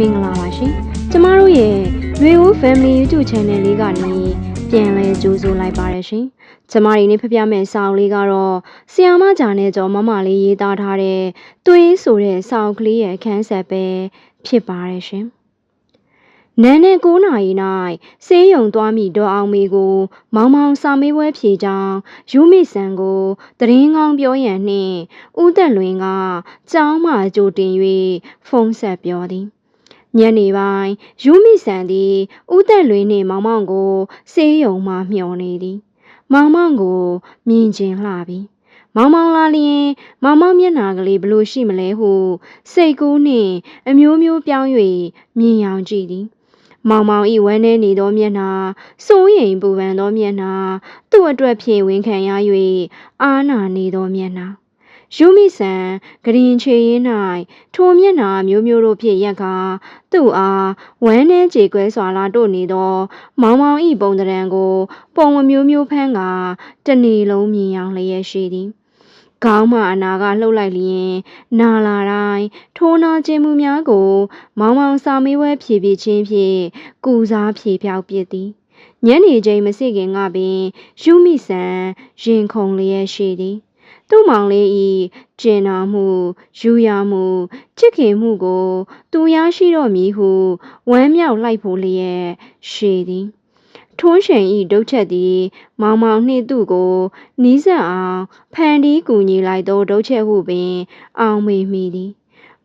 မင်္ဂလာပါရှင်ကျမတို့ရဲ့ရွေဦး Family YouTube Channel လေးကနေပြန်လဲကြိုးဆိုလိုက်ပါရရှင်ကျမတို့နေ့ဖပြမဲ့စာအုပ်လေးကတော့ဆီယာမဂျာနဲ့ကျော်မမလေးရေးသားထားတဲ့သွေးဆိုတဲ့စာအုပ်ကလေးရဲ့အခန်းဆက်ပဲဖြစ်ပါရရှင်နန်းနဲ့9နာရီ၌ဆေးရုံသွားမိဒေါ်အောင်မေကို မောင်မောင်စာမေးပွဲဖြေကြောင်းယူမိဆန်ကိုတရင်ကောင်းပြောရန်နှင့်ဦးသက်လွင်ကကြောင်းမှကြိုတင်၍ဖုန်းဆက်ပြောသည် ညနေပိုင်းယူမိဆန်သည်ဦးသက်လွင်နှင့်မောင်မောင်ကိုဆေးရုံမှမျှော်နေသည် မောင်မောင်ကိုမြင်ကျင်လှပြီမောင်မောင်လာလျင် မောင်မောင်မျက်နှာကလေးဘလို့ရှိမလဲဟု စိတ်ကူးနှင့် အမျိုးမျိုးပြောင်း၍မြင်ရောင်ကြည့်သည်မောင်မောင်ဤဝမ်းနေနေသောမျက်နှာစိုးရိမ်ပူပန်သောမျက်နှာသူ့အတွက်ဖြင့်ဝန်ခံရ၍အာနာနေသောမျက်နှာ ယူမိဆန်ဂရင်ချေရင်၌ထိုမျက်နှာမျိုးမျိုးတို့ဖြင့်ရက်ကာသူ့အားဝမ်းနှဲကြေကွဲစွာလာတို့နေသော မောင်မောင်ဤပုံတံကို ပုံအမျိုးမျိုးဖမ်းကာတနေ့လုံးမြင်အောင်လျက်ရှိသည်ခေါင်းမှအနာကလှုပ်လိုက်လျင် နာလာတိုင်းထိုးနာခြင်းမှုများကို မောင်မောင်စာမေးပွဲဖြေပြချင်းဖြင့်ကုစားဖြေဖြောက်ပစ်သည်ညနေချိန်မစိခင်ကပင်ယူမိဆန်ရင်ခုန်လျက်ရှိသည် သူ့မောင်လေးဤကျင်နာမှုယူရမှုချစ်ခင်မှုကို သူရရှိတော့မည်ဟုဝမ်းမြောက်လိုက်ဖို့လျက်ရှိသည်ထွန်းရှင်ဤဒုတ်ချက်သည် မောင်မောင်နှင့်သူ့ကိုနီးစပ်အောင်ဖန်တီးကူညီလိုက်သောဒုတ်ချက်ဟုပင် အောင်မေမိသည်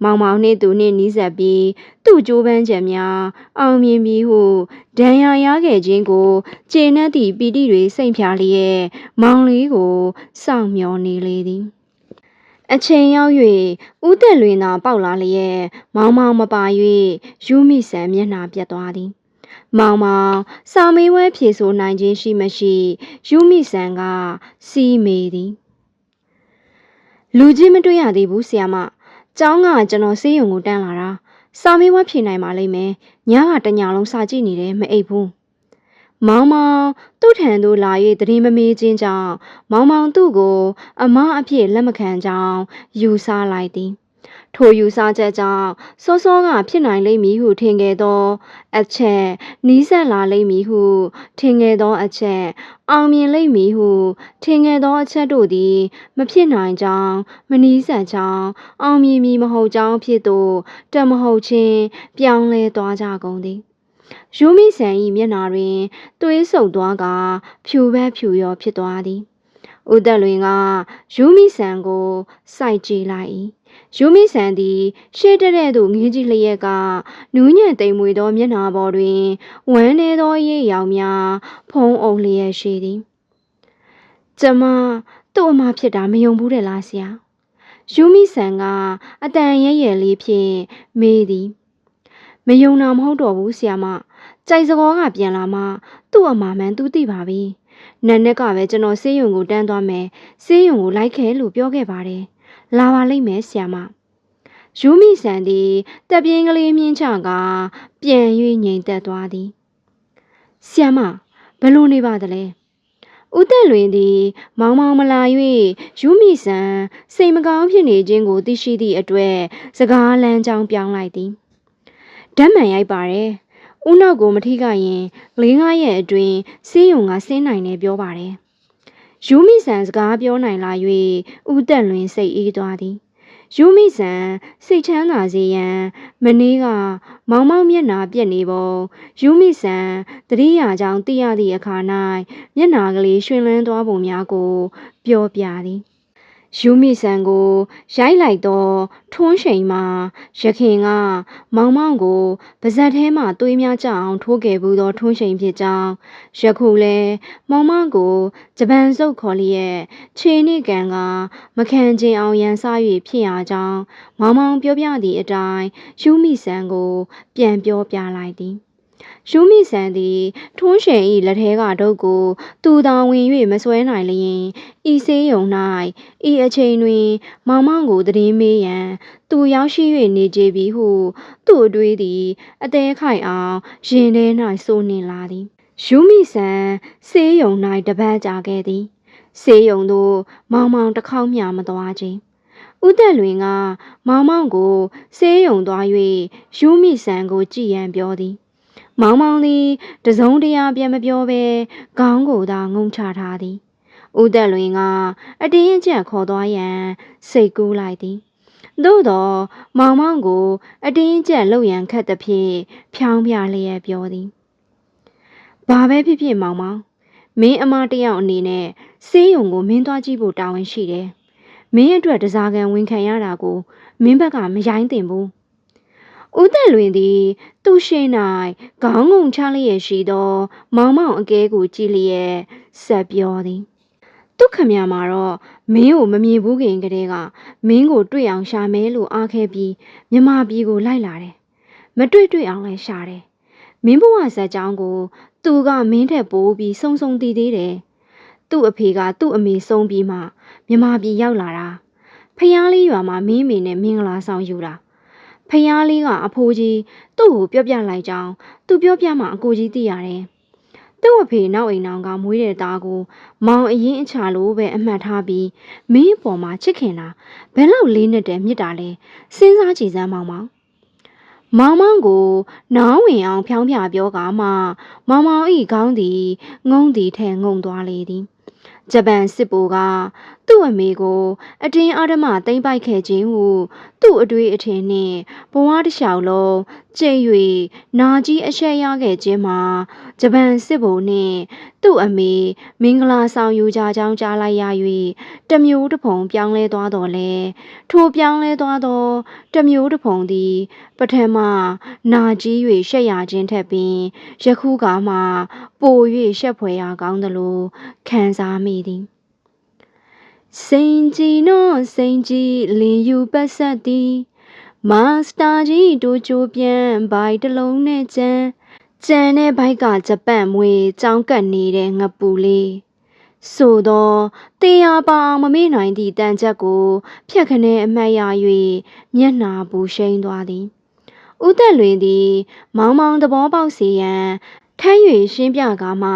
မောင်မောင်နှင့်သူနှင့်နီးစပ်ပြီးသူ့ကြိုးပမ်းချက်များအောင်မြင်ပြီဟုဒဏ်ရာရခဲ့ခြင်းကိုကျေနပ်သည့်ပီတိတွေစိတ်ဖြာလျက်မောင်လေးကိုစောင့်မျှော်နေလေသည်အချိန်ရောက်၍ဦးသက်လွင်သာပေါက်လာလျက်မောင်မောင်မပါ၍ယူမိဆန်မျက်နှာပြတ်သွားသည်မောင်မောင်စာမေးပွဲဖြေဆိုနိုင်ခြင်းရှိမရှိယူမိဆန်ကစီးမေသည်လူကြီးမတွေ့ရသေးဘူးဆီယာမ ကျောင်းကကျွန်တော်ဆေးရုံကိုတန်းလာတာစာမေးပွဲဖြေနိုင်ပါလိမ့်မယ်ညကတညလုံးစာကြည့်နေတယ်မအိပ်ဘူးမောင်မောင်သူ့ထံသို့လာ၍တရင်မမေးခြင်းကြောင့်မောင်မောင်သူ့ကို အမအဖြစ်လက်မခံကြောင်းယူဆလိုက်သည် ထိုယူဆချက်ကြောင့်စောစောကဖြစ်နိုင်လိမ့်မည်ဟုထင်ခဲ့သော အချက်နီးစပ်လာလိမ့်မည်ဟုထင်ခဲ့သောအချက်အောင်မြင်လိမ့်မည်ဟုထင်ခဲ့သောအချက်တို့သည် မဖြစ်နိုင်ကြောင်းမနီးစပ်ကြောင်းအောင်မြင်မည်မဟုတ်ကြောင်းဖြစ်သို့တမဟုတ်ချင်းပြောင်းလဲသွားကြကုန်သည်ယူမိဆန်၏မျက်နာတွင်သွေးဆုပ်သွားကဖြူဘက်ဖြူရောဖြစ်သွားသည်ဦးသက်လွင်ကယူမိဆန်ကိုစိုက်ကြည့်လိုက်၏ ယူမိဆန်သည်ရှေ့တက်တဲ့သို့ငင်းကြည့်လျက်ကနူးညံ့တိမ်မွေသောမျက်နှာပေါ်တွင်ဝမ်းနေသောရေရောင်များဖုံးအုံလျက်ရှိသည်ကျမသူ့အမဖြစ်တာမယုံဘူးတဲ့လားဆရာယူမိဆန်ကအတန်ရဲရဲလေးဖြင့်မေးသည်မယုံတာမဟုတ်တော့ဘူးဆရာမကြိုက်စကောကပြန်လာမှသူ့အမမှန်သူသိပါပြီနန်းနက်ကပဲကျွန်တော်ဆေးရုံကိုတန်းသွားမယ်ဆေးရုံကိုလိုက်ခဲ့လို့ပြောခဲ့ပါတယ် လာပါလိမ့်မယ်ဆရာမယူမိဆန်သည်တက်ပြင်းကလေးမြင့်ချကပြန်၍ငြိမ်သက်သွားသည်ဆရာမဘယ်လိုနေပါသလဲဦးသက်လွင်သည် မောင်မောင်မလာ၍ယူမိဆန်စိတ်မကောင်းဖြစ်နေခြင်းကိုသိရှိသည့်အတွက်စကားလမ်းကြောင်းပြောင်းလိုက်သည်ဓာတ်မှန်ရိုက်ပါတယ်ဦးနောက်ကိုမထိခိုက်ရင်လေးငါးရက်အတွင်းဆေးရုံကဆင်းနိုင်တယ်ပြောပါတယ် ယူမိဆန်စကားပြောနိုင်လာ၍ဦးသက်လွင်စိတ်အေးသွားသည်ယူမိဆန်စိတ်ချမ်းသာစေရန် မနေ့ကမောင်မောင်မျက်နာပြက်နေပုံယူမိဆန်တတိယကြောင့်သိရသည့်အခါ၌မျက်နာကလေးရွှင်လန်းသွားပုံများကို ပြောပြသည် ယူမိဆန်ကိုရိုက်လိုက်သောထွန်းရှိန်မှာရခင်ကမောင်မောင်ကိုပါဇက်ထဲမှသွေးများကြအောင်ထိုးခဲ့ဘူးသောထွန်းရှိန်ဖြစ်ကြောင်းယခုလဲမောင်မောင်ကိုဂျပန်စုပ်ခေါ်လျက်ခြေနှင့်ကန်ကမခံချင်အောင်ရန်စား၍ဖြစ်ရကြောင်းမောင်မောင်ပြောပြသည့်အတိုင်းယူမိဆန်ကို ပြန်ပြောပြလိုက်သည် ရှုမိဆန်သည်ထွန်းရှင်၏လက်ထဲကဒုတ်ကို သူသာဝင်၍မစွဲနိုင်လျင်ဤစေးယုံ၌ဤအချိန်တွင် မောင်မောင်ကိုတည်င်းမေးရန် သူရောက်ရှိ၍နေကြပြီဟုသူ့အတွေးသည် အသေးခိုင်အောင်ရင်ထဲ၌စိုးနှင်လာသည်ယူမိဆန်စေးယုံ၌တပတ်ကြာခဲ့သည်စေးယုံသို့မောင်မောင်တစ်ခေါက်မျှမသွားခြင်းဦးသက်လွင်က မောင်မောင်ကိုဆေးရုံသွား၍ယူမိဆန်ကိုကြည်ရန်ပြောသည် မောင်မောင်သည်တစုံတရာပြန်မပြောဘဲခေါင်းကိုသာငုံချထားသည်ဦးသက်လွင်ကအတင်းအကျပ်ခေါ်သွားရန်စိတ်ကူးလိုက်သည်သို့တော့မောင်မောင်ကို အတင်းအကျပ်လှုပ်ရန်ခက်သဖြင့်ဖြောင်းပြလျက်ပြောသည်ဘာပဲဖြစ်ဖြစ်မောင်မောင်မင်းအမတစ်ယောက်အနေနဲ့ဆေးရုံကိုမင်းသွားကြည့်ဖို့တာဝန်ရှိတယ်မင်းအတွက်တစားကန်ဝန်ခံရတာကို မင်းဘက်ကမရိုင်းတင်ဘူး ဦးသက်လွင်သည် သူ့ရှိ၌ခေါင်းငုံချလျက်ရှိသော မောင်မောင်အကဲကိုကြည့်လျက်ဆက်ပြောသည်ဒုက္ခမြမှာတော့မင်းကိုမမြင်ဘူးခင်ကတည်းကမင်းကိုတွေ့အောင်ရှာမဲလို့အားခဲပြီးမြမပြည်ကိုလိုက်လာတယ်မတွေ့တွေ့အောင်လည်းရှာတယ်မင်းဘဝဇက်ကြောင်းကို သူကမင်းထက်ပိုးပြီးစုံစုံတည်သေးတယ်သူ့အဖေကသူ့အမေဆုံးပြီးမှမြမပြည်ရောက်လာတာဖျားလေးရွာမှာမင်းအမေနဲ့မင်္ဂလာဆောင်ယူတာ ဖျားလေးကအဖိုးကြီးသူ့ကိုပြောပြလိုက်ကြောင်းသူပြောပြမှအကိုကြီးသိရတယ်သူ့အဖေနောက်အိမ်နောင်ကမွေးတဲ့သားကိုမောင်အရင်အချလို့ပဲအမှတ်ထားပြီးမင်းအပေါ်မှာချစ်ခင်တာဘယ်လောက်လေးနဲ့တည်းမြစ်တာလဲစဉ်းစားကြည့်စမ်းမောင်မောင်မောင်မောင်ကိုနောင်းဝင်အောင်ဖြောင်းပြပြောကမှမောင်မောင်ဤခေါင်းသည်ငုံသည်ထဲငုံသွားလေသည်ဂျပန်စစ်ဗိုလ်ကသူ့အမေကိုအတင်းအဓမ္မသိမ့်ပိုက်ခဲ့ခြင်းဟုသူ့အတွေ့အထင်နှင့်ဘဝတစ်လျှောက်လုံးကျိတ်၍နာကြီးအရှက်ရခဲ့ခြင်းမှာဂျပန်စစ်ဗိုလ်နှင့်သူ့အမေမင်္ဂလာဆောင်ယူကြကြောင်းကြားလိုက်ရ၍တမျိုးတစ်ဖုံပြောင်းလဲသွားတော်လဲထိုပြောင်းလဲသွားသောတမျိုးတစ်ဖုံသည်ပထမနာကြီး၍ရှက်ရခြင်းထက်ပင်ယခုကမှပို၍ရှက်ဖွယ်ရာကောင်းသလိုခံစားမိသည်စိန်ကြီးနောစိန်ကြီးလင်ယူပတ်ဆက်သည်မာစတာကြီးတို့ကြိုးပြန်ဘိုက်တစ်လုံးနဲ့ကျန်ကျန်တဲ့ဘိုက်ကဂျပန်မွေကြောင်းကပ်နေတဲ့ငပူလေးဆိုတော့တရားပါအောင်မမေ့နိုင်သည့်တန်ချက်ကိုဖြတ်ခနဲအမှတ်ရ၍မျက်နာပူရှိန်သွားသည်ဦးသက်လွင်သည် မောင်မောင်သဘောပေါက်စေရန် ထမ်း၍ရှင်းပြကားမှ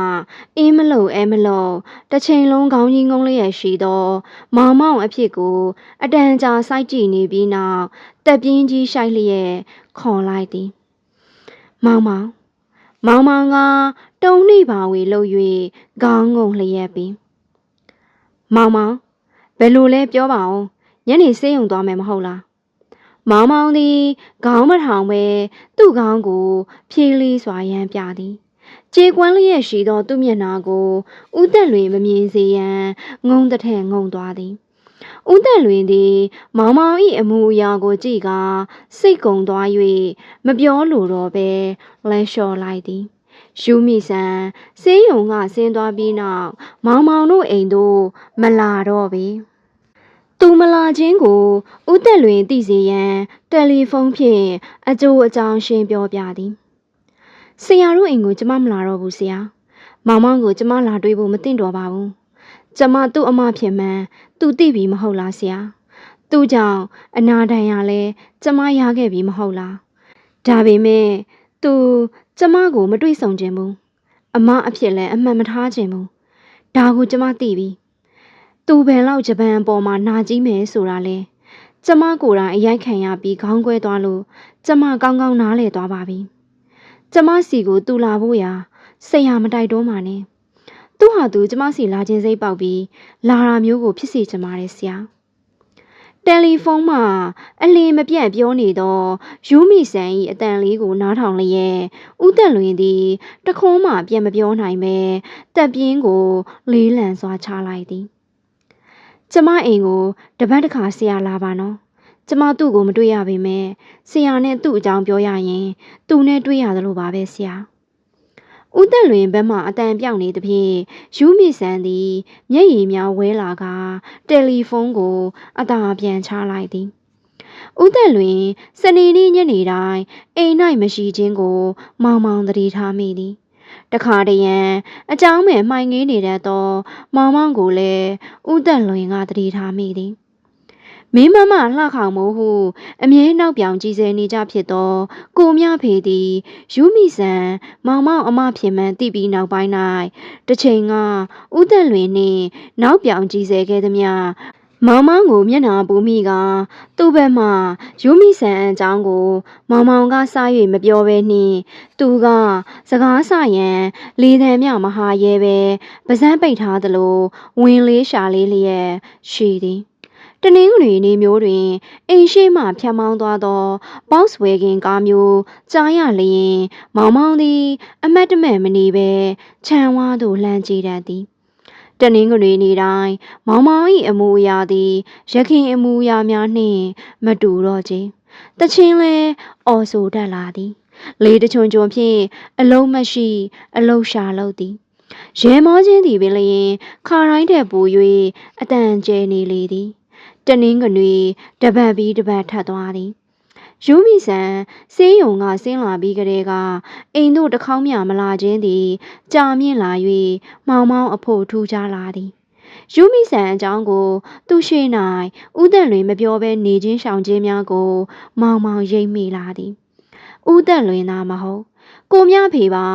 အင်းမလို့အဲမလို့တစ်ချိန်လုံးခေါင်းကြီးငုံလျက်ရှိသော မောင်မောင်အဖြစ်ကို အတန်ကြာစိုက်ကြည့်နေပြီးနောက်တက်ပြင်းကြီးရှိုက်လျက်ခေါ်လိုက်သည်မောင်မောင်မောင်မောင်ကတုံနှိပါဝေလှုပ်၍ခေါင်းငုံလျက်ပြီးမောင်မောင်ဘယ်လိုလဲပြောပါဦးညနေဆေးရုံသွားမယ်မဟုတ်လားမောင်မောင်သည်ခေါင်းမထောင်ပဲသူ့ခေါင်းကိုဖြေးလေးစွာရမ်းပြသည် ကြေကွမ်းလျက်ရှိသော သူ့မျက်နှာကိုဥသက်လွင်မမြင်စေရန်ငုံတစ်ထက်ငုံသွားသည်ဥသက်လွင်သည် မောင်မောင်၏အမူအရာကိုကြည့်ကာစိတ်ကုံသွား၍မပြောလိုတော့ပဲလဲလျှော်လိုက်သည်ယူမိဆန်ဆေးရုံကဆင်းသွားပြီးနောက်မောင်မောင်တို့အိမ်သို့မလာတော့ပေသူမလာခြင်းကိုဥသက်လွင်သိစေရန်တယ်လီဖုန်းဖြင့်အကျိုးအကြောင်းရှင်းပြောပြသည် ဆရာတို့အိမ်ကိုကျမမလာတော့ဘူးဆရာမောင်မောင်ကိုကျမလာတွေ့ဖို့မသင့်တော်ပါဘူးကျမသူ့အမဖြစ်မှန်းသူသိပြီမဟုတ်လားဆရာသူ့ကြောင့်အနာတန်ရလဲကျမရခဲ့ပြီမဟုတ်လားဒါပေမဲ့သူကျမကိုမတွေ့ဆုံခြင်းဘူးအမအဖြစ်လဲအမှန်မထားခြင်းဘူးဒါကိုကျမသိပြီသူဘယ်လောက်ဂျပန်ပေါ်မှာနာကြီးမယ်ဆိုတာလဲကျမကိုယ်တိုင်အရိုက်ခံရပြီးခေါင်းကွဲသွားလို့ကျမကောင်းကောင်းနားလည်သွားပါပြီ ကျမစီကိုတူလာဖို့ရာစိတ်ဟာမတိုက်တွန်းပါနဲ့သူဟာသူကျမစီလာခြင်းစိတ်ပေါက်ပြီးလာတာမျိုးကိုဖြစ်စေချင်ပါတယ်ဆရာတယ်လီဖုန်းမှာအလင်းမပြတ်ပြောနေသောယူမီဆန်၏အတန်လေးကိုနားထောင်လျက်ဥသက်လွင်သည်တခုံးမှပြန်မပြောနိုင်ပဲတက်ပြင်းကို လေးလံစွာချလိုက်သည် ကျမအိမ်ကိုတပတ်တစ်ခါဆရာလာပါနော် ကျမသူ့ကိုမတွေ့ရပေမဲ့ဆရာနဲ့သူ့အကြောင်းပြောရရင်သူနဲ့တွေ့ရသလိုပါပဲဆရာဦးသက်လွင်ဘက်မှအတန်ပြောင်းနေသဖြင့်ယူမီဆန်သည်မျက်ရည်များဝဲလာကတယ်လီဖုန်းကိုအသာပြန်ချလိုက်သည်ဦးသက်လွင်စနေနေ့ညနေတိုင်းအိမ်၌မရှိခြင်းကို မောင်မောင်သတိထားမိသည်တခါတရံအကြောင်းမဲ့မှိုင်ငင်းနေတတ်သောမောင်မောင်ကိုလည်းဥသက်လွင်ကသတိထားမိသည် မင်းမမလှခေါင်မို့ဟု အမြဲနောက်ပြောင်ကြည်စဲနေကြဖြစ်သော ကိုမြဖေသည်ယူမိဆန်မောင်မောင်အမဖြစ်မှန်သိပြီးနောက်ပိုင်း၌တစ်ချိန်ကဥသက်လွင်နှင့်နောက်ပြောင်ကြည်စဲခဲ့သည်မြမောင်မောင်ကိုမျက်နှာပူမိကသူ့ဘက်မှယူမိဆန်အကြောင်းကို မောင်မောင်ကစား၍မပြောဘဲနှင့်သူကစကားဆရန်လေသံမြမဟာရဲပဲပါဇန်းပိတ်ထားသလိုဝင်လေးရှာလေးလျက်ရှိသည် တနင်္ဂနွေနေ့မျိုးတွင်အိမ်ရှိမှဖြတ်မောင်းသွားသောပေါက်စ်ဝဲကင်ကားမျိုးကြားရလျင်မောင်မောင်သည် အမတ်တမဲ့မနေပဲခြံဝါသို့လှမ်းကြည့်တတ်သည်တနင်္ဂနွေနေ့တိုင်းမောင်မောင်၏အမူအရာသည်ရခင်အမူအရာများနှင့်မတူတော့ချေတချင်းလဲအော်ဆိုတတ်လာသည် လေတချွန်ချွန်ဖြင့်အလုံးမရှိ အလုံးရှာလို့သည်ရဲမောချင်းသည်ပင်လျင်ခါတိုင်းတဲ့ပူ၍အတန်ကျဲနေလေသည် တနင်္ဂနွေတပတ်ပြီးတပတ်ထပ်သွားသည်ယူမီဆန်စေးရုံကဆင်းလာပြီးကလေးကအိမ်တို့တစ်ခေါင်းမြမလာခြင်းသည်ကြာမြင့်လာ၍မောင်မောင်အဖို့ထူးခြားလာသည်ယူမီဆန်အကြောင်းကို သူရှိ၌ဥဒန့်လွင်မပြောဘဲနေခြင်းရှောင်ခြင်းများကို မောင်မောင်ရိပ်မိလာသည်ဥဒန့်လွင်သာမဟုတ်ကိုမြဖေပါ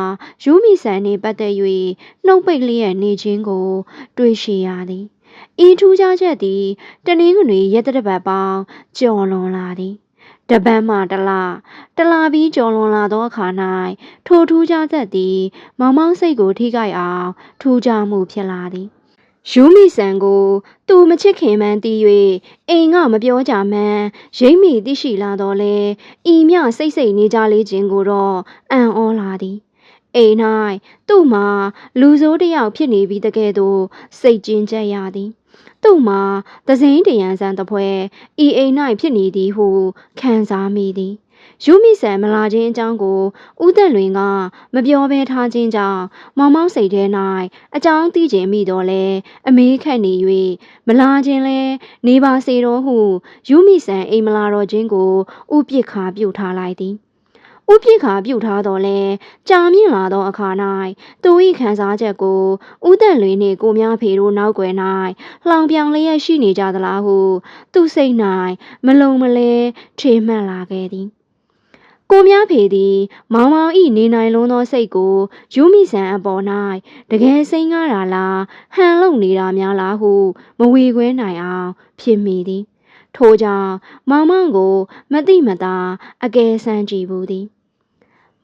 ယူမီဆန်နှင့်ပတ်သက်၍နှုတ်ပိတ်လျက်နေခြင်းကို တွေ့ရှိရသည် ဤထူးခြားချက်သည်တနင်္ဂနွေရက်တစ်ပတ်ပေါင်းကျော်လွန်လာသည်တပန်းမှတလားတလားပြီးကျော်လွန်လာသောအခါ၌ထိုထူးခြားသက်သည်မောင်မောင်စိတ်ကိုထိခိုက်အောင်ထူးခြားမှုဖြစ်လာသည်ယူမီဆန်ကိုသူမချစ်ခင်မှန်းသိ၍အိမ်ကမပြောကြမှန်းရိမ့်မိသိရှိလာတော့လေဤမြစိတ်စိတ်နေကြလေးခြင်းကိုတော့အံ့ဩလာသည် အိမ်၌သူ့မှာလူဆိုးတစ်ယောက်ဖြစ်နေပြီးတကယ်သို့စိတ်ကျဉ်ကျက်ရသည်သူ့မှာသစိမ်းတရံဆန်တပွဲဤအိမ်၌ဖြစ်နေသည်ဟုခံစားမိသည်ယူမိဆန်မလာခြင်းအကြောင်းကိုဥသက်လွင်ကမပြောဘဲထားခြင်းကြောင့်မောင်မောင်စိတ်ထဲ၌အကြောင်းသိခြင်းမိတော့လဲအမေးခတ်နေ၍မလာခြင်းလဲနေပါစေတော့ဟုယူမိဆန်အိမ်မလာတော့ခြင်းကိုဥပစ်ခါပြုတ်ထားလိုက်သည် ဥပိ္ပခါပြုတ်ထားတော်လဲကြာမြင့်လာသောအခါ၌သူ၏ခံစားချက်ကိုဥသက်လွင်နှင့်ကိုများဖေတို့နောက်ွယ်၌လှောင်ပြောင်လျက်ရှိနေကြသလားဟုသူစိတ်၌မလုံမလဲထေမှန်လာခဲ့သည်ကိုများဖေသည် မောင်မောင်ဤနေနိုင်လုံးသောစိတ်ကိုယူမိဆန်အပေါ်၌တကယ်စိမ့်ကားတာလားဟန်လုံနေတာများလားဟု မဝေခွဲနိုင်အောင်ဖြစ်မိသည်ထို့ကြောင့်မောင်မောင်ကို မတိမတာအကယ်ဆန်းကြည့်ဘူးသည်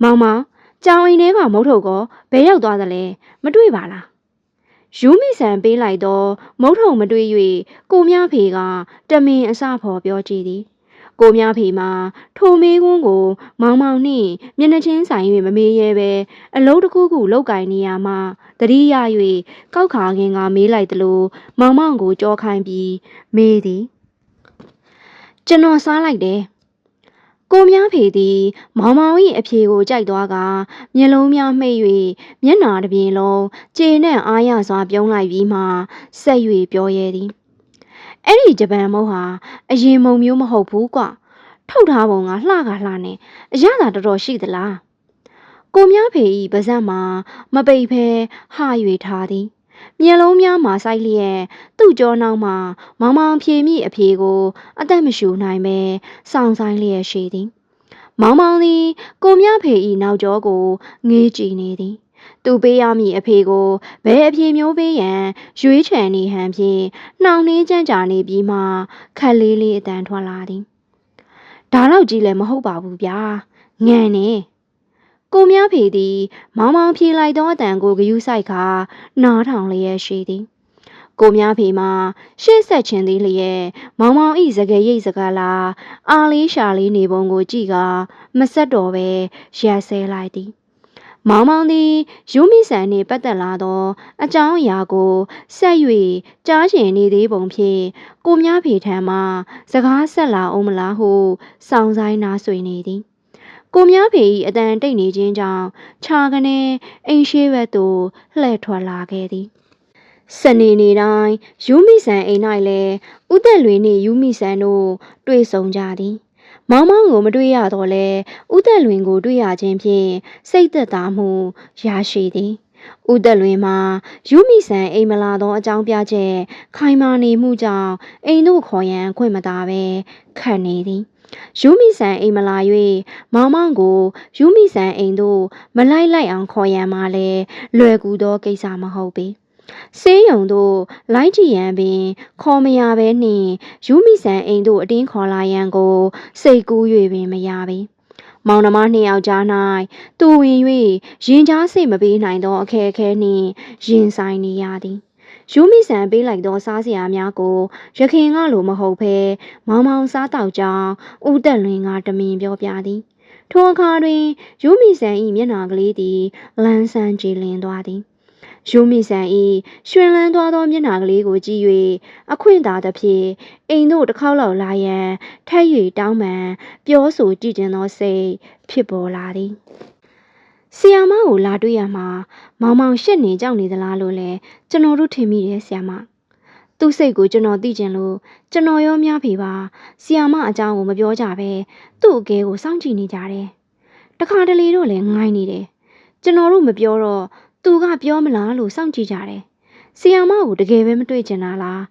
မောင်မောင်ကြောင်အိမ်ထဲကမုတ်ထုတ်ကောဘယ်ရောက်သွားသလဲမတွေ့ပါလားယူမိဆန်ပေးလိုက်တော့မုတ်ထုတ်မတွေ့၍ကိုမြဖေကတမင်အစဖော်ပြောကြည့်သည်ကိုမြဖေမှာထိုမေးခွန်းကို မောင်မောင်နှင့်မျက်နှာချင်းဆိုင်၍မမေးရဲပဲအလုံးတစ်ခုခုလောက်ကင်နေရမှတတိယ၍ကောက်ခါငင်ကမေးလိုက်သလိုမောင်မောင်ကိုကြောခိုင်းပြီးမေးသည်ကျွန်တော်စားလိုက်တယ် ကိုများဖေသည် မောင်မောင်၏အဖြေကိုကြိုက်သွားကမျက်လုံးများမှိတ်၍မျက်နာတစ်ပြင်လုံးကျေနပ်အားရစွာပြုံးလိုက်ပြီးမှဆက်၍ပြောရဲသည်အဲ့ဒီဂျပန်မုတ်ဟာအရင်မုံမျိုးမဟုတ်ဘူးကွထုတ်ထားပုံကလှကလှနေအရသာတော်တော်ရှိသလားကိုများဖေ၏ပါဇက်မှာမပိတ်ဖဲဟ၍ထားသည် မျက်လုံးများမှာစိုက်လျက်သူ့ကြောနောက်မှာမောင်မောင်ဖြေမိအဖြေကိုအသက်မရှူနိုင်ပဲစောင့်ဆိုင်လျက်ရှိသည်မောင်မောင်သည်ကိုမြဖေဤနောက်ကျောကိုငေးကြည့်နေသည်သူပေးရမည့်အဖေကိုဘယ်အဖြေမျိုးပေးရန်ရွေးချယ်နေဟန်ဖြင့်နှောင်နှင်းကြမ်းကြာနေပြီးမှခက်လေးလေးအတန်ထွက်လာသည်ဒါတော့ကြီးလည်းမဟုတ်ပါဘူးဗျာငန်နေ ကိုမြဖေသည် မောင်မောင်ဖြေလိုက်သောအတန်ကိုဂယုစိုက်ခါနားထောင်လျက်ရှိသည်ကိုများဖေမှာရှေ့ဆက်ခြင်းသေးလျက်မောင်မောင်ဤစကယ်ရိတ်စကားလားအာလေးရှာလေးနေပုံကိုကြည့်ကမဆက်တော်ပဲရက်ဆဲလိုက်သည်မောင်မောင်သည်ယူမိဆန်နှင့်ပတ်သက်လာသော အကြောင်းအရာကိုဆက်၍ကြားရှင်နေသေးပုံဖြင့်ကိုများဖေထံမှစကားဆက်လာအောင်မလားဟုစောင့်ဆိုင်နာဆွေနေသည် ကိုများဖေ၏အတန်တိတ်နေခြင်းကြောင့်ခြာကနေအိမ်ရှိဘက်သို့လှည့်ထွက်လာခဲ့သည်စနေနေ့တိုင်းယူမိဆန်အိမ်၌လည်းဥသက်လွင်နှင့်ယူမိဆန်တို့တွေ့ဆုံကြသည်မောင်မောင်ကိုမတွေ့ရတော့လဲဥသက်လွင်ကိုတွေ့ရခြင်းဖြင့်စိတ်သက်သာမှုရရှိသည်ဥသက်လွင်မှာယူမိဆန်အိမ်မလာသောအကြောင်းပြချက်ခိုင်မာနေမှုကြောင့်အိမ်တို့ခေါ်ရန်ခွင့်မသာပဲခတ်နေသည် ယူမိဆန်အိမ်မလာ၍မောင်မောင်ကိုယူမိဆန်အိမ်တို့မလိုက်လိုက်အောင်ခေါ်ရန်မှလည်းလွယ်ကူသောကိစ္စမဟုတ်ပေဆေးရုံသို့လိုက်ကြည့်ရန်ပင် ခေါ်မရဘဲနှင့်ယူမိဆန်အိမ်သို့အတင်းခေါ်လာရန်ကို စိတ်ကူး၍ပင်မရပေမောင်နှမနှစ်ယောက်ကြား၌တူဝင်၍ရင်ကြားစိတ်မပေးနိုင်သောအခက်အခဲနှင့်ရင်ဆိုင်နေရသည် ယူမိဆန်ပေးလိုက်သောစားစရာများကိုရခင်ကလိုမဟုတ်ဘဲမောင်မောင်စားတောက်ကြောင်းဦးတက်လွင်ကတမင်ပြောပြသည်ထိုအခါတွင်ယူမိဆန်၏မျက်နှာကလေးသည်လန်းဆန်းကြည်လင်သွားသည်ယူမိဆန်၏ရွှင်လန်းသွားသောမျက်နှာကလေးကိုကြည့်၍အခွင့်သာသဖြင့်အိမ်သို့တစ်ခေါက်လောက်လာရန်ထက်၍တောင်းပန်ပြောဆိုကြည့်ခြင်းသောစိတ်ဖြစ်ပေါ်လာသည် ဆီယာမကိုလာတွေ့ရမှာမောင်မောင်ရှက်နေကြောက်နေသလားလို့လဲကျွန်တော်တို့ထင်မိတယ်ဆီယာမသူ့စိတ်ကိုကျွန်တော်သိကျင်လို့ကျွန်တော်ရောများဖေပါဆီယာမအကြောင်းကိုမပြောကြပဲသူ့အကဲကိုစောင့်ကြည့်နေကြတယ်တခါတလေတော့လည်းငိုင်းနေတယ်ကျွန်တော်တို့မပြောတော့သူကပြောမလားလို့စောင့်ကြည့်ကြတယ်ဆီယာမကိုတကယ်ပဲမတွေ့ကျင်တာလား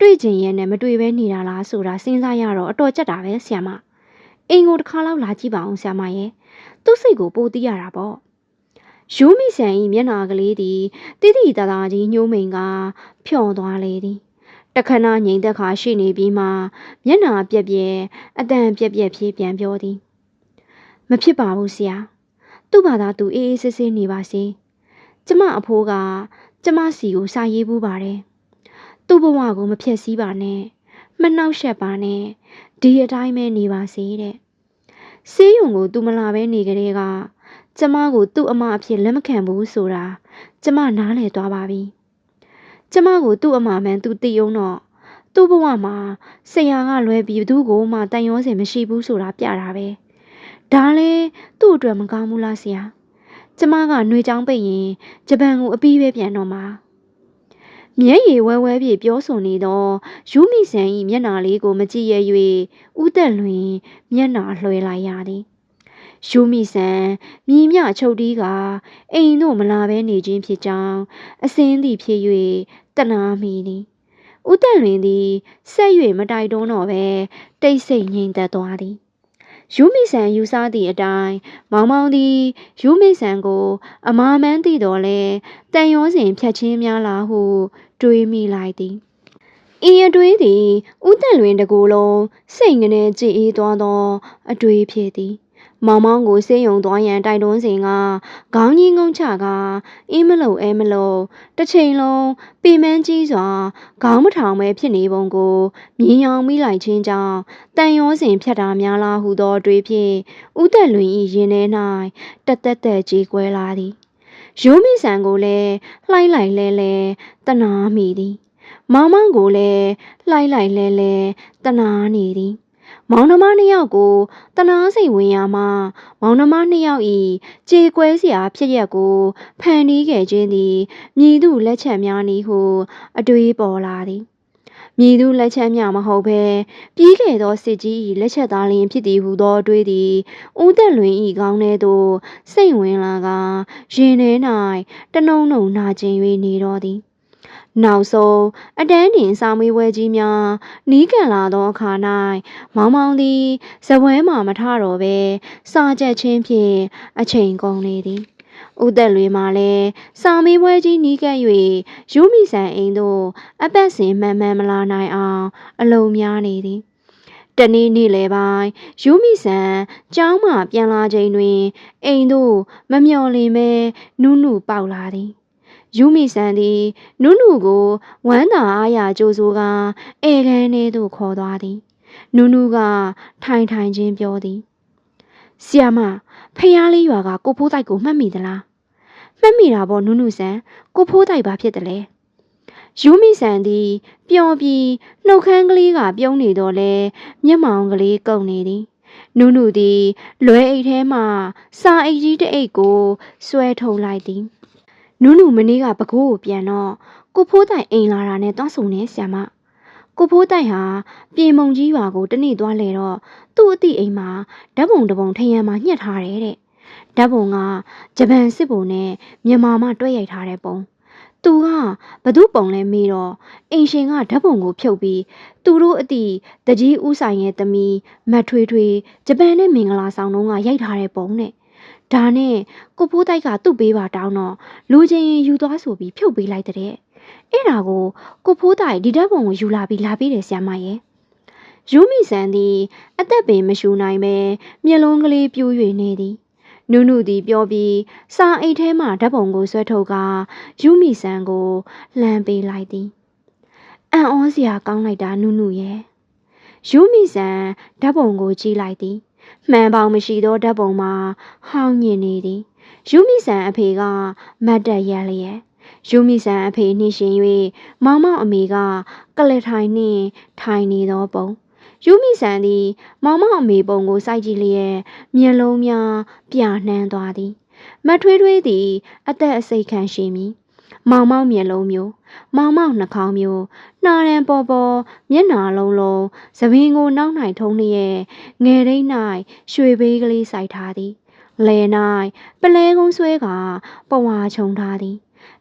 တွေ့ကျင်ရဲ့နဲ့မတွေ့ပဲနေတာလားဆိုတာစဉ်းစားရတော့အတော်ကြက်တာပဲဆီယာမအိမ်ကိုတစ်ခါလောက်လာကြည့်ပါအောင်ဆီယာမရဲ့ သူ့စိတ်ကိုပိုသိရတာပေါ့ယူမိဆန်ဤမျက်နှာကလေးသည်တိတိတသာကြီးညှိုးမိန်ကဖြော့သွားလေသည်တခဏငြိမ်သက်ခါရှိနေပြီးမှမျက်နှာပြက်ပြက်အတန်ပြက်ပြက်ဖြေးပြန်ပြောသည်မဖြစ်ပါဘူးဆရာသူ့ဘာသာသူအေးအေးဆေးဆေးနေပါစေကျမအဖိုးကကျမစီကိုစာရေးဘူးပါတယ်သူ့ဘဝကိုမဖြက်စီးပါနဲ့မနှောက်ယှက်ပါနဲ့ဒီအတိုင်းပဲနေပါစေတဲ့ ဆေးရုံကိုသူမလာဘဲနေကြတဲ့ကကျမကိုသူ့အမအဖြစ်လက်မခံဘူးဆိုတာကျမနားလည်သွားပါပြီကျမကိုသူ့အမမှန်သူသိအောင်တော့သူ့ဘဝမှာဆရာကလွဲပြီးဘသူကိုမှတန်ရောစင်မရှိဘူးဆိုတာပြတာပဲဒါလဲသူ့အတွက်မကောင်းဘူးလားဆရာကျမကနှွေချောင်းပိတ်ရင်ဂျပန်ကိုအပြီးပဲပြန်တော့မှာ မျက်ရည်ဝဲဝဲပြေပြောဆိုနေသောယူမိဆန်ဤမျက်နာလေးကို မကြည့်ရ၍ဥသက်လွင်မျက်နာလွှဲလိုက်ရသည်ယူမိဆန်မြည်မြချုပ်တီးကအိမ်တို့မလာဘဲနေခြင်းဖြစ်ကြောင်းအစင်းသည်ဖြစ်၍တနာမိသည်ဥသက်လွင်သည်ဆက်၍မတိုက်တွန်းတော့ဘဲတိတ်ဆိတ်ငြိမ်သက်သွားသည် ယူမိဆန်ယူဆသည့်အတိုင်းမောင်မောင်သည်ယူမိဆန်ကို အမာမန်းသိတော်လဲတန်ရောစဉ်ဖြတ်ချင်းများလားဟုတွေးမိလိုက်သည်ဤအတွေးသည်ဥသက်လွင်တကူလုံးစိတ်ငနေကြည်အေးသွားသောအတွေးဖြစ်သည် မောင်မောင်ကိုဆေးရုံသွားရန်တိုက်တွန်းစဉ်ကခေါင်းကြီးငုံချကအင်းမလုံအဲမလုံတစ်ချိန်လုံးပင်မန်းကြီးစွာခေါင်းမထောင်ပဲဖြစ်နေပုံကိုမြင်ယောင်မိလိုက်ခြင်းကြောင့်တန်ရောစဉ်ဖြတ်တာများလားဟုသောအတွေးဖြင့်ဥသက်လွင်၏ရင်ထဲ၌တသက်သက်ကြီးကွဲလာသည်ရိုးမိဆန်ကိုလည်းလှိုက်လိုက်လဲလဲတနာမိသည် မောင်မောင်ကိုလည်းလှိုက်လိုက်လဲလဲတနာနေသည် မောင်နှမနှစ်ယောက်ကိုတနာစိတ်ဝင်ရမှမောင်နှမနှစ်ယောက်ဤကြေကွဲစရာဖြစ်ရက်ကိုဖန်တီးခဲ့ခြင်းသည်မြည်သူလက်ချက်များနည်းဟုအတွေးပေါ်လာသည်မြည်သူလက်ချက်များမဟုတ်ဘဲပြီးခဲ့သောစစ်ကြီး၏လက်ချက်သားလျင်ဖြစ်သည်ဟုသောအတွေးသည်ဦးသက်လွင်၏ခေါင်းထဲသို့စိတ်ဝင်လာကရင်ထဲ၌တနှုံနှုံနာကျင်၍နေတော့သည် နောက်ဆုံးအတန်းတင်စာမေးပွဲကြီးများနီးကပ်လာသောအခါ၌မောင်မောင်သည်ဇပွဲမှမထတော့ဘဲစာကြက်ချင်းဖြင့်အချိန်ကုန်နေသည်ဥသက်လွေမှလည်းစာမေးပွဲကြီးနီးကပ်၍ယူမိဆန်အိမ်သို့အပတ်စဉ်မှန်မှန်မလာနိုင်အောင်အလုံးများနေသည်တနေ့နေ့လေပိုင်းယူမိဆန်ကျောင်းမှပြန်လာချိန်တွင်အိမ်သို့မမျှော်လင့်ပဲနုနုပေါက်လာသည် ယူမိဆန်သည်နုနုကိုဝမ်းသာအားရကြိုးစိုးကဧကန်ထဲသို့ခေါ်သွားသည်နုနုကထိုင်ထိုင်ချင်းပြောသည်ဆီယမဖះလေးရွာကကိုဖိုးတိုက်ကိုမှတ်မိသလားမှတ်မိတာပေါ့နုနုဆန်ကိုဖိုးတိုက်ဘာဖြစ်တယ်လဲယူမိဆန်သည်ပျော်ပြီးနှုတ်ခမ်းကလေးကပြုံးနေတော့လဲမျက်မှောင်ကလေးကုန်နေသည်နုနုသည်လွယ်အိတ်ထဲမှစာအိတ်ကြီးတစ်အိတ်ကိုဆွဲထုတ်လိုက်သည် နုနုမနေ့ကပကိုးကိုပြန်တော့ကိုဖိုးတိုင်အိမ်လာတာနဲ့တွန်းဆုံနေဆ iam မကိုဖိုးတိုင်ဟာပြေမုံကြီးရွာကိုတနေ့သွားလဲတော့သူ့အတိအိမ်မှာဓာတ်ပုံတစ်ပုံထရံမှာညှက်ထားတယ်တဲ့ဓာတ်ပုံကဂျပန်စစ်ပုံနဲ့မြန်မာမှတွဲရိုက်ထားတဲ့ပုံသူကဘသူပုံလဲမေးတော့အိမ်ရှင်ကဓာတ်ပုံကိုဖြုတ်ပြီးသူတို့အတီတကြီးဥဆိုင်ရဲ့သမီးမတ်ထွေးထွေးဂျပန်နဲ့မင်္ဂလာဆောင်တော့ကရိုက်ထားတဲ့ပုံနဲ့ ဒါနဲ့ကိုဖိုးတိုက်ကသူ့ပေးပါတောင်းတော့လူချင်းရင်ယူသွားဆိုပြီးဖြုတ်ပေးလိုက်တဲ့အဲ့ဒါကိုကိုဖိုးတိုင်ဒီဓာတ်ပုံကိုယူလာပြီးလာပြီးတယ်ဆရာမရဲ့ယူမိဆန်သည်အသက်ပင်မရှူနိုင်ပဲမျက်လုံးကလေးပြူး၍နေသည်နုနုသည်ပြောပြီးစာအိတ်ထဲမှဓာတ်ပုံကိုဆွဲထုတ်ကယူမိဆန်ကိုလှမ်းပေးလိုက်သည်အံ့ဩစရာကောင်းလိုက်တာနုနုရဲ့ယူမိဆန်ဓာတ်ပုံကိုကြည့်လိုက်သည် မှန်ပေါင်မရှိသောဓာတ်ပုံမှာဟောင်းညင်နေသည်ယူမိဆန်အဖေကမတ်တက်ရက်လျက်ယူမိဆန်အဖေနှိရှင်၍မောင်မောင်အမေကကလထိုင်နှင့်ထိုင်နေသောပုံယူမိဆန်သည် မောင်မောင်အမေပုံကိုစိုက်ကြည့်လျက်မျက်လုံးများပြနှမ်းသွားသည်မထွေးထွေးသည် အသက်အစိတ်ခံရှိမည် မောင်မောင်မျက်လုံးမျိုးမောင်မောင်နှာခေါင်းမျိုးနှာရန်ပေါ်ပေါ်မျက်နှာလုံးလုံးသပင်ကိုနောက်၌ထုံးလျက်ငယ်ရိတ်၌ရွှေဘေးကလေးစိုက်ထားသည်လယ်၌ပလဲကုန်းဆွဲကပဝါခြုံထားသည်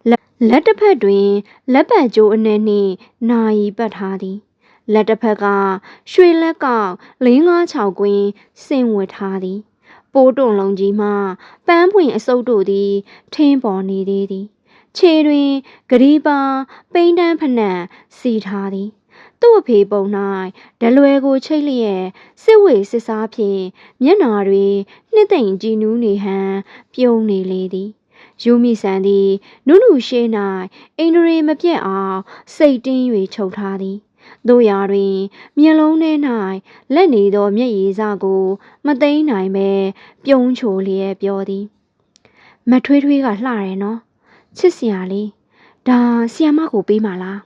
လက်လက်တစ်ဖက်တွင်လက်ပတ်ကြိုးအနှဲ့နှင့်နာရီပတ်ထားသည်လက်တစ်ဖက်ကရွှေလက်ကောက်လေးငါးချောက်ကွင်းစင်ဝတ်ထားသည်ပိုးတွန်လုံးကြီးမှပန်းပွင့်အစုပ်တို့သည်ထင်းပေါ်နေသေးသည် ခြေတွင်ဂရီပါပိန်းတန်းဖနက်စီထားသည်သူ့အဖေပုံ၌ဒလွယ်ကိုချိတ်လျက်စစ်ဝေစစ်စားဖြင့်မျက်နာတွင်နှစ်သိမ့်ကြည်နူးနေဟန်ပြုံးနေလေသည်ယူမိဆန်သည်နုနုရှေး၌အိန္ဒြေမပြတ်အောင်စိတ်တင်း၍ချုပ်ထားသည်တို့ရာတွင်မျက်လုံးထဲ၌လက်နေသောမျက်ရည်စကို မသိမ်းနိုင်ပဲပြုံးချိုလျက်ပြောသည် မထွေးထွေးကလှတယ်နော် ချစ်စရာလေးဒါဆီယမကိုပေးပါလား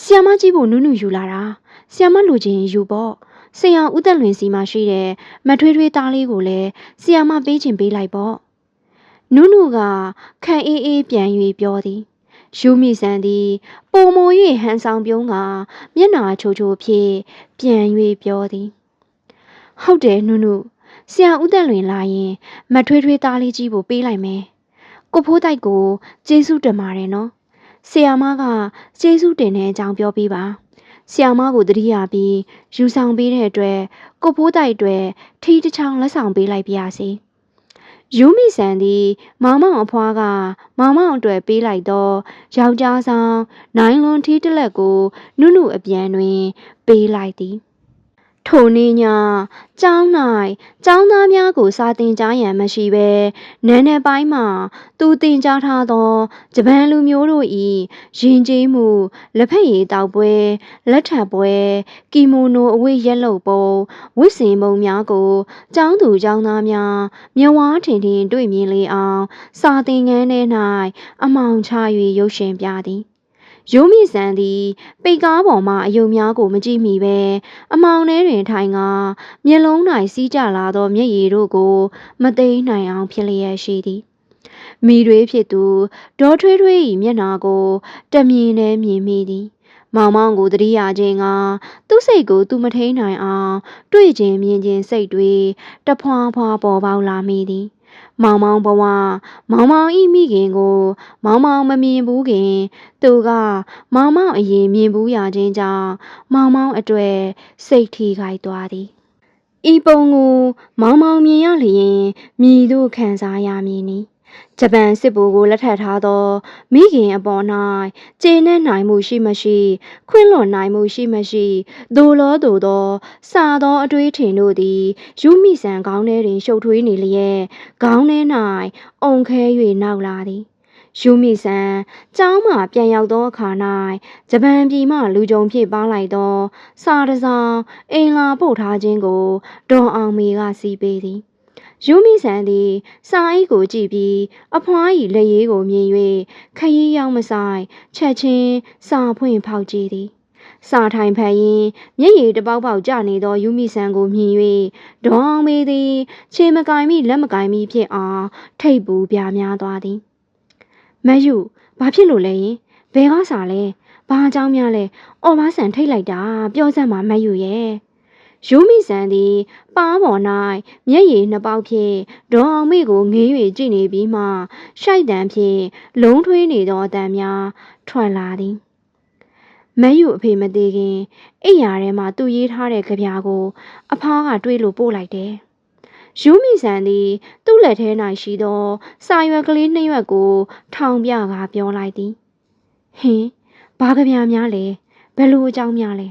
ဆီယမကြီးဖို့နုနုယူလာတာဆီယမလိုချင်ယူပေါ့ဆရာဦးသက်လွင်စီမှာရှိတဲ့မထွေးထွေးသားလေးကိုလည်းဆီယမပေးချင်ပေးလိုက်ပေါ့နုနုကခံအေးအေးပြန်၍ပြောသည်ယူမိဆန်သည်ပုံမို၍ဟန်ဆောင်ပြုံးကမျက်နာချိုချိုဖြင့်ပြန်၍ပြောသည်ဟုတ်တယ်နုနုဆရာဦးသက်လွင်လာရင် မထွေးထွေးသားလေးကြီးကိုပေးလိုက်မယ် ကိုဖိုးတိုက်ကိုကျေးဇူးတင်ပါတယ်နော်ဆရာမကကျေးဇူးတင်တဲ့အကြောင်းပြောပြပါဆရာမကိုတတိယပြီးယူဆောင်ပေးတဲ့အတွက်ကိုဖိုးတိုက်အတွက်ထီးတစ်ချောင်းလက်ဆောင်ပေးလိုက်ပါရစေယူမိဆန်သည်မောင်မောင်အဖွားကမောင်မောင်အတွက်ပေးလိုက်သောယောက်ျားဆောင်နိုင်လွန်ထီးတစ်လက်ကိုနုနုအပြန်တွင် ပေးလိုက်သည် ထိုနေ့ညကျောင်း၌ကျောင်းသားများကိုစာသင်ကြားရန်မရှိဘဲနန်းနယ်ပိုင်းမှသူတင်ကြားထားသောဂျပန်လူမျိုးတို့၏ယဉ်ကျေးမှုလက်ဖက်ရည်တောက်ပွဲလက်ထပ်ပွဲကီမိုနိုအဝတ်ရက်လုပ်ပုံဝတ်ဆင်ပုံများကိုကျောင်းသူကျောင်းသားများမျက်ဝါးထင်ထင်တွေ့မြင်လေအောင်စာသင်ခန်းထဲ၌အမောင်ချ၍ရုပ်ရှင်ပြသည် ရိုးမိဆန်သည်ပိတ်ကားပေါ်မှအယုံများကိုမကြည့်မိပဲအမောင်ထဲတွင်ထိုင်ကမျက်လုံး၌စီးကြလာသောမျက်ရည်တို့ကို မသိမ်းနိုင်အောင်ဖြစ်လျက်ရှိသည်မိတွေဖြစ်သူဒေါ်ထွေးထွေး၏မျက်နှာကိုတမြင်နဲ့မြင်မိသည်မောင်မောင်ကိုတတိယချင်းကသူ့စိတ်ကိုသူမထိန်နိုင်အောင် တွေ့ခြင်းမြင်ခြင်းစိတ်တွေတဖွာဖွာပေါ်ပေါက်လာမိသည် မောင်မောင်ဘဝမောင်မောင်ဤမိခင်ကို မောင်မောင်မမြင်ဘူးခင် သူက မောင်မောင်အရင်မြင်ဘူးရခြင်းကြောင့်မောင်မောင်အတွေ့စိတ်ထိခိုက်သွားသည်ဤပုံကိုမောင်မောင်မြင်ရလျင်မြည်တို့ခံစားရမည်နီ ဂျပန်စစ်ဗိုလ်ကိုလက်ထပ်ထားသော မိခင်အပေါ်၌ကျေနပ်နိုင်မှုရှိမရှိ ခွင့်လွှတ်နိုင်မှုရှိမရှိဒိုလောဒိုသောစာသောအတွေးထင်တို့သည်ယူမိဆန်ခေါင်းထဲတွင်ရှုပ်ထွေးနေလျက်ခေါင်းထဲ၌အုံခဲ၍နောက်လာသည်ယူမိဆန်ကျောင်းမှပြန်ရောက်သောအခါ၌ဂျပန်ပြည်မှလူကြုံဖြစ်ပါလိုက်သော စာတစ်စောင်အင်လာပို့ထားခြင်းကိုဒေါ်အောင်မေကစီးပေးသည် ယူမိဆန်သည်စာအိတ်ကိုကြည့်ပြီးအဖွား၏လက်ရည်ကိုမြင်၍ခရီးရောက်မဆိုင်ချက်ချင်းစာဖွင့်ဖောက်ကြည့်သည်စာထိုင်ဖက်ရင်မျက်ရည်တပေါက်ပေါက်ကျနေသောယူမိဆန်ကိုမြင်၍ဒေါအောင်မေသည်ခြေမကင်မိလက်မကင်မိဖြစ်အောင်ထိတ်ပူပြများသွားသည်မယုဘာဖြစ်လို့လဲယင်ဘယ်ကစာလဲဘာအကြောင်းများလဲအော်မဆန်ထိတ်လိုက်တာပြောစမ်းပါမယုရဲ့ ယူမိဆန်သည်ပါးပေါ်၌မျက်ရည်နှစ်ပေါက်ဖြင့်ဒေါအောင်မေကိုငေး၍ကြည့်နေပြီးမှရှိုက်တံဖြင့်လုံးထွေးနေသောအတန်များထွက်လာသည်မယူအဖေမသေးခင်အိယာထဲမှာသူ့ရေးထားတဲ့ကြပြာကိုအဖားကတွေးလို့ပို့လိုက်တယ်။ယူမိဆန်သည်သူ့လက်ထဲ၌ရှိသော စာရွက်ကလေးနှစ်ရွက်ကို ထောင်ပြကာပြောလိုက်သည်။ဟင်ဘာကြပြများလဲဘယ်လိုအကြောင်းများလဲ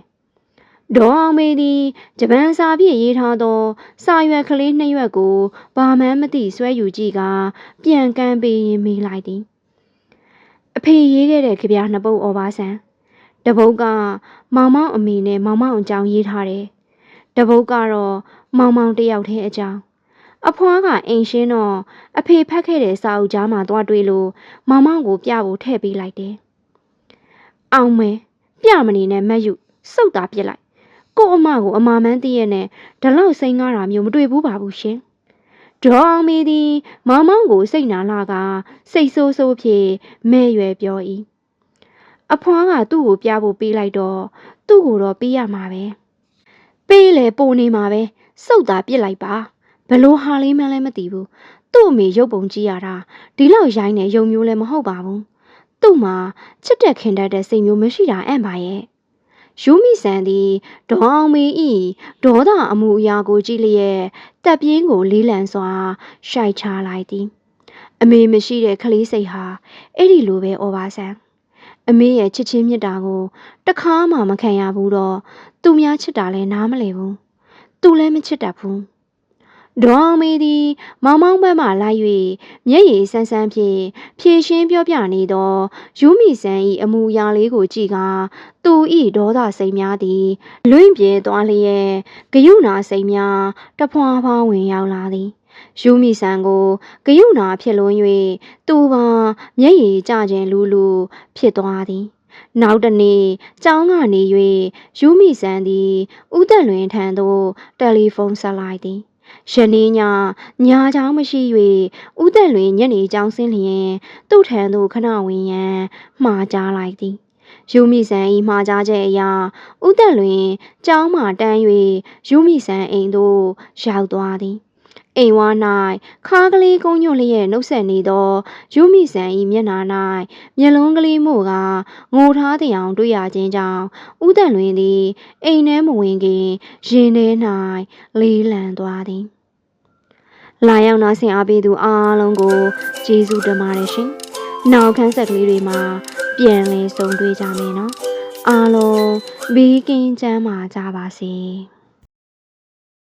ဒေါ်အောင်မေသည်ဂျပန်စာဖြင့်ရေးထားသော စာရွက်ကလေးနှစ်ရွက်ကိုဘာမှန်းမသိဆွဲယူကြည့်ကပြန်ကမ်းပေးရင်မိလိုက်သည်အဖေရေးခဲ့တဲ့ကြပြနှစ်ပုဒ်ဩဘာဆန်တပုတ်ကမောင်မောင်အမေနဲ့မောင်မောင်အကြောင်းရေးထားတယ်တပုတ်ကတော့မောင်မောင်တယောက်တည်းအကြောင်းအဖွားကအိမ်ရှင်းတော့အဖေဖတ်ခဲ့တဲ့စာအုပ်ကြားမှာသွားတွေ့လို့မောင်မောင်ကိုပြဖို့ထည့်ပေးလိုက်တယ်အောင်မဲပြမနေနဲ့မတ်ယူစုတ်တာပြစ်လိုက် ကို့အမကိုအမာမန်းတည့်ရဲ့နဲ့ဒီလောက်စိန်ကားတာမျိုးမတွေ့ဘူးပါဘူးရှင်ဒေါ်အောင်မေသည်မောင်မောင်ကိုစိတ်နာလာကစိတ်ဆိုးဆိုးဖြင့်မဲ့ရွယ်ပြော၏အဖွားကသူ့ကိုပြဖို့ပေးလိုက်တော့သူ့ကိုတော့ပေးရမှာပဲပေးလေပိုနေမှာပဲစုတ်တာပြစ်လိုက်ပါဘလို့ဟာလေးမှန်းလည်းမသိဘူးသူ့အမေရုပ်ပုံကြည့်ရတာဒီလောက်ရိုင်းနေရုံမျိုးလည်းမဟုတ်ပါဘူးသူ့မှာချစ်တဲ့ခင်တတ်တဲ့စိတ်မျိုးမရှိတာအံ့ပါရဲ့ ယူမိဆန်သည်ဒေါအောင်မေဤဒေါသအမှုအရာကိုကြည့်လျက်တပ်ပြင်းကိုလေးလံစွာရှိုက်ချလိုက်သည်အမေမရှိတဲ့ကလေးစိတ်ဟာအဲ့ဒီလိုပဲဩပါဆန်အမေရဲ့ချစ်ချင်းမြတ်တာကိုတခါမှမခံရဘူးတော့သူများချစ်တာလည်းနားမလည်ဘူးသူလည်းမချစ်တတ်ဘူး ဒေါအောင်မေသည် မောင်မောင်ဘက်မှလိုက်၍မျက်ရည်ဆန်းဆန်းဖြင့်ဖြည့်ရှင်းပြောပြနေသောယူမိဆန်၏အမူအရာလေးကိုကြည့်ကသူ၏ဒေါသစိတ်များသည်လွင့်ပြေသွားလျက်ဂယုဏစိတ်များတဖွာဖွာဝင်ရောက်လာသည်ယူမိဆန်ကိုဂယုဏဖြစ်လွန်း၍သူပါမျက်ရည်ကျခြင်းလူလူဖြစ်သွားသည်နောက်တနေ့ကျောင်းကနေ၍ယူမိဆန်သည်ဥသက်လွင်ထံသို့တယ်လီဖုန်းဆက်လိုက်သည် ယနေ့ညညာချောင်းမရှိ၍ဥသက်လွင်ညနေချောင်းဆင်းလျင်သူ့ထံသို့ခဏဝင်ရန်မှားကြလိုက်သည်ယူမိဆန်၏မှားကြချက်အရာဥသက်လွင်ကြောင်းမှတန်း၍ယူမိဆန်အိမ်သို့ရောက်သွားသည် အိမ်ဝါ၌ခါးကလေးကုန်းညွန့်လျက်နှုတ်ဆက်နေသောယူမိဆန်၏မျက်နှာ၌မျက်လုံးကလေးမို့ကငိုထားတဲ့အောင်တွေ့ရခြင်းကြောင့်ဥဒန်လွင်သည် အိမ်ထဲမဝင်ခင်ရင်ထဲ၌လေးလံသွားသည်လာရောက်နာဆင်အားပေးသူအားလုံးကိုကျေးဇူးတင်ပါတယ်ရှင်နောက်ခန်းဆက်ကလေးတွေမှာပြန်လည်ဆုံတွေ့ကြမယ်နော်အားလုံးဘီကင်းချမ်းပါကြပါစေ